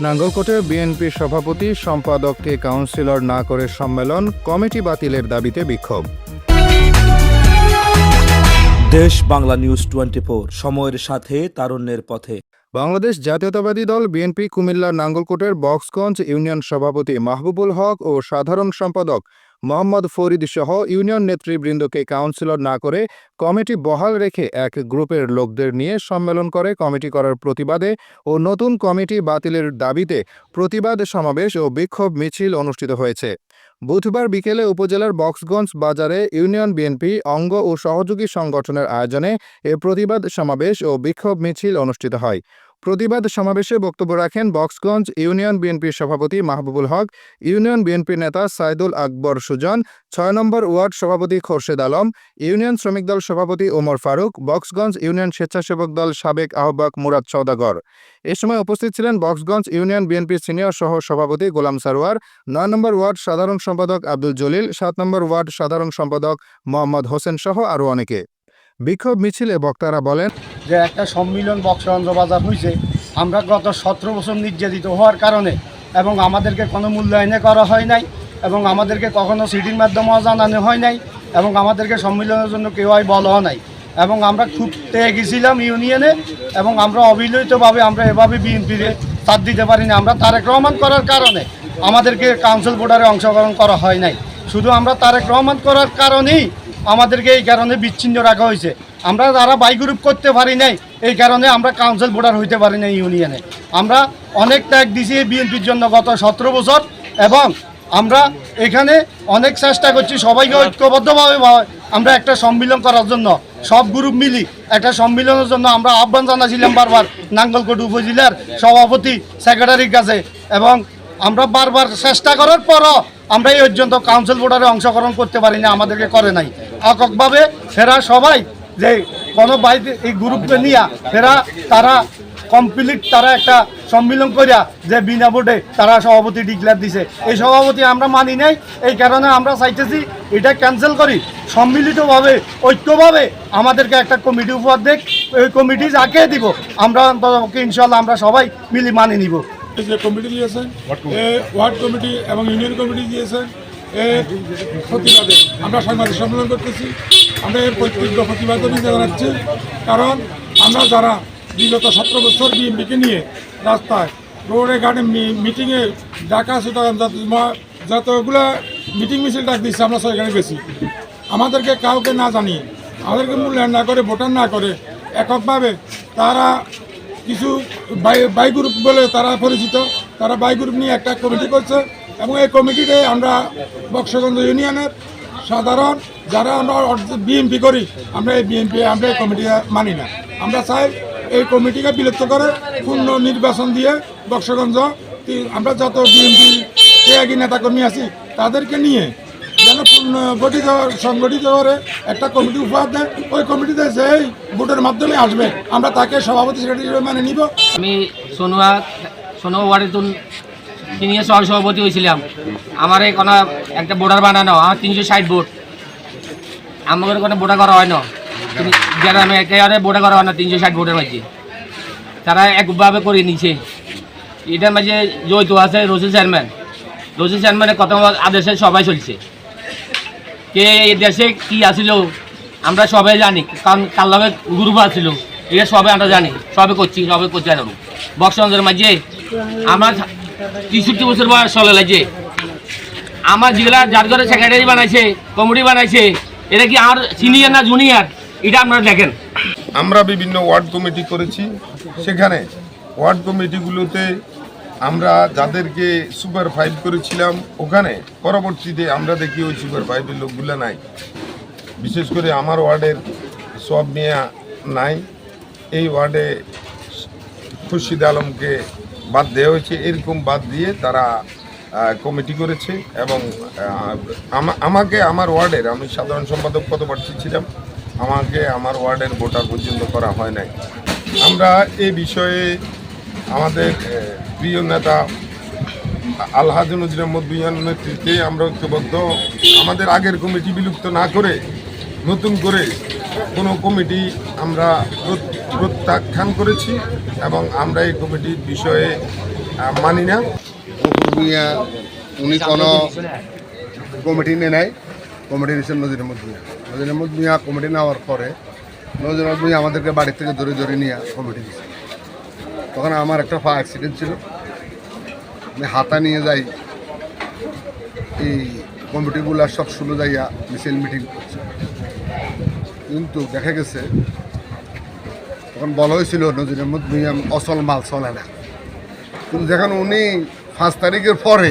নাঙ্গলকোটে BNP সভাপতি সম্পাদককে councillor না করে সম্মেলন কমিটি বাতিলের দাবিতে বিক্ষোভ। দেশ বাংলা নিউজ টোয়েন্টি সময়ের সাথে তারুণ্যের পথে। বাংলাদেশ জাতীয়তাবাদী দল বিএনপি কুমিল্লা নাঙ্গলকোটের বক্সগঞ্জ ইউনিয়ন সভাপতি মাহবুবুল হক ও সাধারণ সম্পাদক মোহাম্মদ ফরিদ সহ ইউনিয়ন নেতৃবৃন্দকে কাউন্সিলর না করে কমিটি বহাল রেখে এক গ্রুপের লোকদের নিয়ে সম্মেলন করে কমিটি করার প্রতিবাদে ও নতুন কমিটি বাতিলের দাবিতে প্রতিবাদ সমাবেশ ও বিক্ষোভ মিছিল অনুষ্ঠিত হয়েছে। বুধবার বিকেলে উপজেলার বক্সগঞ্জ বাজারে ইউনিয়ন বিএনপি অঙ্গ ও সহযোগী সংগঠনের আয়োজনে এ প্রতিবাদ সমাবেশ ও বিক্ষোভ মিছিল অনুষ্ঠিত হয়। প্রতিবাদ সমাবেশে বক্তব্য রাখেন বক্সগঞ্জ ইউনিয়ন বিএনপির সভাপতি মাহবুবুল হক, ইউনিয়ন বিএনপি নেতা সাইদুল আকবর সুজন, ছয় নম্বর ওয়ার্ড সভাপতি খোরশেদ আলম, ইউনিয়ন শ্রমিক দল সভাপতি ওমর ফারুক, বক্সগঞ্জ ইউনিয়ন স্বেচ্ছাসেবক দল সাবেক আহ্বায়ক মুরাদ সওদাগর। এ সময় উপস্থিত ছিলেন বক্সগঞ্জ ইউনিয়ন বিএনপির সিনিয়র সহ সভাপতি গোলাম সারোয়ার, নয় নম্বর ওয়ার্ড সাধারণ সম্পাদক আব্দুল জলিল, সাত নম্বর ওয়ার্ড সাধারণ সম্পাদক মোহাম্মদ হোসেন সহ আরও অনেকে। বিক্ষোভ মিছিলে বক্তারা বলেন যে একটা সম্মিলন বক্সরঞ্জ বাজার হয়েছে আমরা গত সতেরো বছর নির্যাতিত হওয়ার কারণে এবং আমাদেরকে কোনো মূল্যায়নে করা হয় নাই এবং আমাদেরকে কখনো সিটির মাধ্যমেও জানানো হয় নাই এবং আমাদেরকে সম্মিলনের জন্য কেউ আর বলাও নাই। এবং আমরা খুব তেয়ে গেছিলাম ইউনিয়নে এবং আমরা অবিলম্বিতভাবে আমরা এভাবে বিএনপিতে সাথ দিতে পারি না আমরা তারেক রহমান করার কারণে আমাদেরকে কাউন্সিল বোর্ডারে অংশগ্রহণ করা হয় নাই। শুধু আমরা তারেক রহমান করার কারণেই আমাদেরকে এই কারণে বিচ্ছিন্ন রাখা হয়েছে। আমরা যারা বাই গ্রুপ করতে পারি নাই এই কারণে আমরা কাউন্সিল ভোটার হইতে পারি না ইউনিয়নে আমরা অনেক ত্যাগ দিছি বিএনপির জন্য গত সতেরো বছর এবং আমরা এখানে অনেক চেষ্টা করছি সবাইকে ঐক্যবদ্ধভাবে আমরা একটা সম্মিলন করার জন্য। সব গ্রুপ মিলি একটা সম্মিলনের জন্য আমরা আহ্বান জানাছিলাম বারবার নাঙ্গলকোট উপজেলার সভাপতি সেক্রেটারির কাছে এবং আমরা বারবার চেষ্টা করার পরও আমরা এই পর্যন্ত কাউন্সিল ভোটারে অংশগ্রহণ করতে পারি না আমাদেরকে করে নাই। এককভাবে ফেরা সবাই যে কোনো বাইরে এই গ্রুপকে নিয়ে ফেরা তারা কমপ্লিট তারা একটা সম্মিলন করিয়া যে বিনা ভোটে তারা সভাপতি ডিক্লেয়ার দিছে। এই সভাপতি আমরা মানি নাই এই কারণে আমরা চাইতেছি এটা ক্যান্সেল করি। সম্মিলিতভাবে ঐক্যভাবে আমাদেরকে একটা কমিটি উপহার দেখ ওই কমিটি যাকে দিব আমরা অন্তত ইনশাল্লাহ আমরা সবাই মিলি মানি নিব। যে কমিটি দিয়েছেন এ ওয়ার্ড কমিটি এবং ইউনিয়ন কমিটি দিয়েছেন এর প্রতিবাদে আমরা সাংবাদিক সম্মেলন করতেছি। আমরা এর প্রত্যেক প্রতিবাদ জানাচ্ছি কারণ আমরা যারা বিগত সতেরো বছর বিএনপিকে নিয়ে রাস্তায় রোডে ঘাটে মিটিংয়ে ডাকা সুতরাং যতগুলো মিটিং মিছিল ডাক দিচ্ছে আমরা সেখানে গেছি। আমাদেরকে কাউকে না জানিয়ে, আমাদেরকে মূল্যায়ন না করে, ভোটার না করে, এককভাবে তারা কিছু বাই গ্রুপ বলে তারা পরিচিত, তারা বাই গ্রুপ নিয়ে একটা কমিটি করছে এবং এই কমিটিতে আমরা বক্সগঞ্জ ইউনিয়নের সাধারণ যারা আমরা বিএনপি করি, আমরা এই বিএনপি আমরা এই কমিটি মানি না। আমরা চাই এই কমিটিকে বিলুপ্ত করে পূর্ণ নির্বাচন দিয়ে বক্সগঞ্জ আমরা যত বিএনপি ত্যাগী নেতাকর্মী আছি, তাদেরকে নিয়ে যেন গঠিত, সংগঠিত করে একটা কমিটি উপহার দেয়। ওই কমিটিতে যেই ভোটের মাধ্যমে আসবে, আমরা তাকে সভাপতি সেক্রেটারি হিসেবে মানে নিব। আমি সোনুয়া সোনুয়া ওয়ার্ডে তো সিনিয়র সহ সভাপতি হয়েছিলাম। আমার এই কোনো একটা বোর্ডার বানানো, আমার তিনশো ষাট বোর্ড। আমাদের কোনো বোর্ডার করা হয় না। একেবারে বোর্ডার করা হয় না, তিনশো ষাট বোর্ডের মাঝে তারা একভাবে করে নিছে। এটার মাঝে জয়িত আছে রসুল চেয়ারম্যান। রসুল চেয়ারম্যানের কথা আদেশে সবাই চলছে। কে এই দেশে কি আসিল, আমরা সবাই জানি। কারণ কার লগে গ্রুপ আসিল, এটা সবাই আমরা জানি। সবে করছি সবে করছি আর বক্সগঞ্জের মাঝে আমার তেষট্টি বছর বয়স চলে লাগছে আমার যেগুলা যার ঘরে সেক্রেটারি বানাইছে কমিটি বানাইছে, এটা কি আর সিনিয়র না জুনিয়র এটা আপনারা দেখেন। আমরা বিভিন্ন ওয়ার্ড কমিটি করেছি। সেখানে ওয়ার্ড কমিটিগুলোতে আমরা যাদেরকে সুপার ফাইভ করেছিলাম, ওখানে পরবর্তীতে আমরা দেখি ওই সুপার ফাইভের লোকগুলো নাই। বিশেষ করে আমার ওয়ার্ডের সব মিয়া নাই। এই ওয়ার্ডে খুরশিদ আলমকে বাদ দেওয়া হয়েছে। এরকম বাদ দিয়ে তারা কমিটি করেছে এবং আমাকে, আমার ওয়ার্ডের, আমি সাধারণ সম্পাদক পদপ্রার্থী ছিলাম, আমাকে আমার ওয়ার্ডের ভোটার পর্যন্ত করা হয় নাই। আমরা এই বিষয়ে আমাদের প্রিয় নেতা আলহাজ নজির আহমদ ভুইয়ার নেতৃত্বে আমরা ঐক্যবদ্ধ। আমাদের আগের কমিটি বিলুপ্ত না করে, নতুন করে কোনো কমিটি আমরা প্রত- প্রত্যাখ্যান করেছি এবং আমরা এই কমিটির বিষয়ে মানি না। ভুইয়া উনি কোনো কমিটি নিয়ে নেয় কমিটি নিয়েছেন নজির আহমদ ভুইয়া নজির আহমদ ভুইয়া কমিটি নেওয়ার পরে নজির আহমদ ভুইয়া আমাদেরকে বাড়ি থেকে ধরে ধরে নিয়ে কমিটি দিয়েছে তখন আমার একটা পা অ্যাক্সিডেন্ট ছিল। আমি হাতা নিয়ে যাই, এই কমিটিগুলো সব শুনে যাইয়া মিছিল মিটিং করছে। কিন্তু দেখা গেছে, তখন বলা হয়েছিল নজির আহমদ ভুইয়া অচল মাল চলে না। কিন্তু যেখানে উনি পাঁচ তারিখের পরে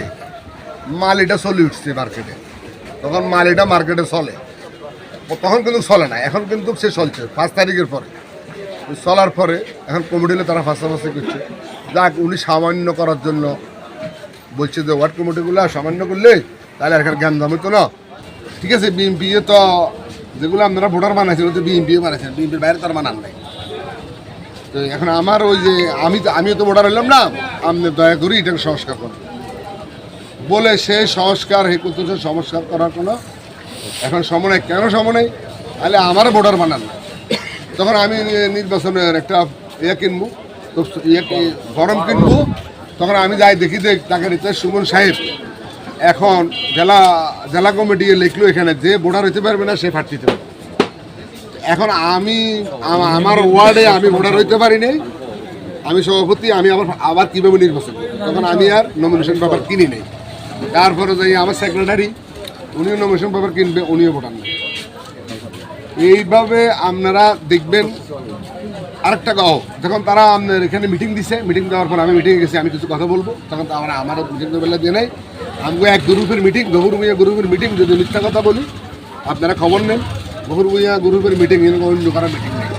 মাল এটা চলে উঠছে মার্কেটে তখন মাল এটা মার্কেটে চলে তখন কিন্তু চলে না, এখন কিন্তু সে চলছে পাঁচ তারিখের পরে। চলার পরে এখন কমিটিলে তারা ফাঁসাফাঁসি করছে। যাক, উনি সামান্য করার জন্য বলছে যে ওয়ার্ড কমিটিগুলো সামান্য করলে তাহলে এখানে জ্ঞান দাম তো না। ঠিক আছে বিএনপি তো যেগুলো আপনারা ভোটার বানাইছেন তো বিএনপি বানাইছেন বিএনপির বাইরে তার বানান নাই। তো এখন আমার ওই যে আমি আমিও তো ভোটার হইলাম না। আপনি দয়া করি এটাকে সংস্কার করুন। বলে সে সংস্কার হে করতেছে, সংস্কার করার কোনো এখন নেই। কেন নেই? তাহলে আমার ভোটার বানান। না তখন আমি নির্বাচনের একটা ইয়ে কিনবো। তো ইয়ে ফর্ম কিনবো। তখন আমি যাই দেখি দেখ তাকে নিতে সুমন সাহেব। এখন জেলা জেলা কমিটি লিখলো এখানে, যে ভোটার হইতে পারবে না, সে দিতে পারবে। এখন আমি আমার ওয়ার্ডে আমি ভোটার হইতে পারি নাই। আমি সভাপতি, আমি আবার আবার কীভাবে নির্বাচন করব? তখন আমি আর নমিনেশন পেপার কিনি নেই। তারপরে যাই আমার সেক্রেটারি উনিও নমিনেশন পেপার কিনবে, উনিও ভোটার নেই এইভাবে আপনারা দেখবেন, আরেকটা গাও যখন তারা আপনার এখানে মিটিং দিছে মিটিং দেওয়ার পর আমি মিটিংয়ে গেছি, আমি কিছু কথা বলব। তখন আমরা আমারও মিটিং বেলা দিয়ে নেই। আমাকে এক গ্রুপের মিটিং গহুর গ্রুপের মিটিং যদি মিথ্যা কথা বলি, আপনারা খবর নেন। গহুর ভুইয়া গ্রুপের মিটিং এরকম মিটিং নেই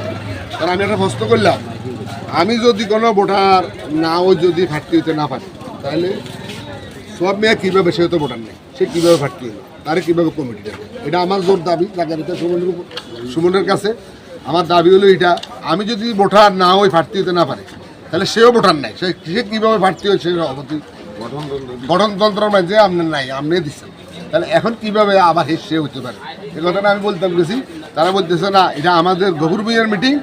কারণ আমি একটা প্রশ্ন করলাম আমি যদি কোনো ভোটার নাও যদি ঘাটতি হতে না পারি তাহলে সব মেয়ে কীভাবে সে তো ভোটার নেই, সে কীভাবে ঘাটতি হলো তারে কীভাবে কমিটি দেবে এটা আমার জোর দাবি জায়গাটা সুমনের সুমনের কাছে আমার দাবি হলো এটা আমি যদি ভোটার না ওই ঘাটতি হতে না পারে তাহলে সেও ভোটার নাই, সে সে কীভাবে ঘাটতি হয়েছে সভাপতি গঠনতন্ত্রের মাঝে আপনার নাই আপনি দিচ্ছেন। তাহলে এখন কীভাবে আবার সে হতে পারে? এ কথাটা আমি বলতাম গেছি তারা বলতেছে, না, এটা আমাদের গভুর মিয়ার মিটিং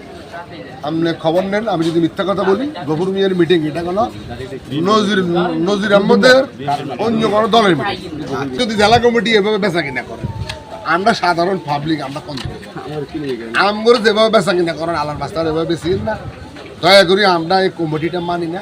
আপনি খবর নেন, আমি যদি মিথ্যা কথা বলি, গফুর মিয়ার মিটিং এটা কোনো নজির নজির আহমদের অন্য কোনো দলের মিটিং যদি জেলা কমিটি এভাবে বেচা কিনা করে, আমরা সাধারণ পাবলিক আমরা কম আমগর যেভাবে বেচা কিনা করেন আলার বাস্তার এভাবে বেশি না। দয়া করি আমরা এই কমিটিটা মানি না।